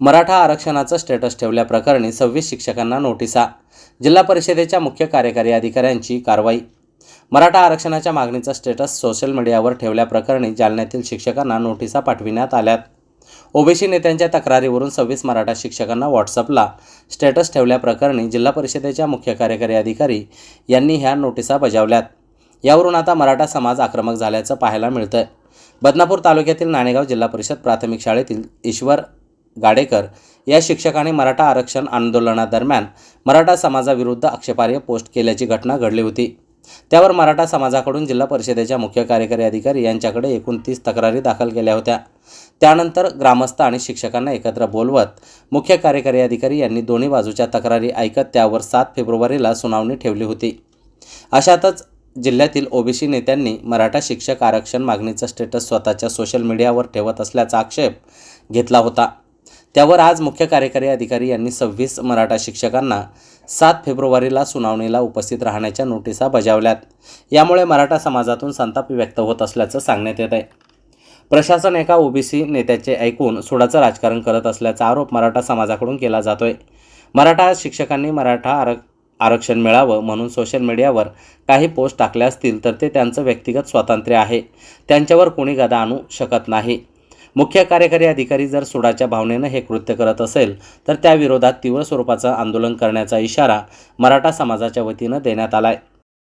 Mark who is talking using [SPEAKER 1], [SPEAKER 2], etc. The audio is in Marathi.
[SPEAKER 1] मराठा आरक्षणाचं स्टेटस ठेवल्याप्रकरणी सव्वीस शिक्षकांना नोटिसा. जिल्हा परिषदेच्या मुख्य कार्यकारी अधिकाऱ्यांची कारवाई. मराठा आरक्षणाच्या मागणीचा स्टेटस सोशल मीडियावर ठेवल्याप्रकरणी जालन्यातील शिक्षकांना नोटिसा पाठविण्यात आल्यात. ओबीसी नेत्यांच्या तक्रारीवरून सव्वीस मराठा शिक्षकांना व्हॉट्सअपला स्टेटस ठेवल्याप्रकरणी जिल्हा परिषदेच्या मुख्य कार्यकारी अधिकारी यांनी ह्या नोटिसा बजावल्यात. यावरून आता मराठा समाज आक्रमक झाल्याचं पाहायला मिळतं बदनापूर तालुक्यातील नाणेगाव जिल्हा परिषद प्राथमिक शाळेतील ईश्वर गाडेकर या शिक्षकाने मराठा आरक्षण आंदोलनादरम्यान मराठा समाजाविरुद्ध आक्षेपार्ह पोस्ट केल्याची घटना घडली होती. त्यावर मराठा समाजाकडून जिल्हा परिषदेच्या मुख्य कार्यकारी अधिकारी यांच्याकडे एकोणतीस तक्रारी दाखल केल्या होत्या. त्यानंतर ग्रामस्थ आणि शिक्षकांना एकत्र बोलवत मुख्य कार्यकारी अधिकारी यांनी दोन्ही बाजूच्या तक्रारी ऐकत त्यावर सात फेब्रुवारीला सुनावणी ठेवली होती. अशातच जिल्ह्यातील ओबीसी नेत्यांनी मराठा शिक्षक आरक्षण मागणीचं स्टेटस स्वतःच्या सोशल मीडियावर ठेवत असल्याचा आक्षेप घेतला होता. त्यावर आज मुख्य कार्यकारी अधिकारी यांनी सव्वीस मराठा शिक्षकांना सात फेब्रुवारीला सुनावणीला उपस्थित राहण्याच्या नोटिसा बजावल्यात. यामुळे मराठा समाजातून संताप व्यक्त होत असल्याचं सांगण्यात येत आहे प्रशासन एका ओबीसी नेत्याचे ऐकून सोडाचं राजकारण करत असल्याचा आरोप मराठा समाजाकडून केला जातोय. मराठा शिक्षकांनी मराठा आर आरक्षण मिळावं म्हणून सोशल मीडियावर काही पोस्ट टाकल्या असतील तर ते त्यांचं व्यक्तिगत स्वातंत्र्य आहे. त्यांच्यावर कोणी गदा आणू शकत नाही. मुख्य कार्यकारी अधिकारी जर सुडाच्या भावनेनं हे कृत्य करत असेल तर त्याविरोधात तीव्र स्वरूपाचं आंदोलन करण्याचा इशारा मराठा समाजाच्या वतीनं देण्यात आला आहे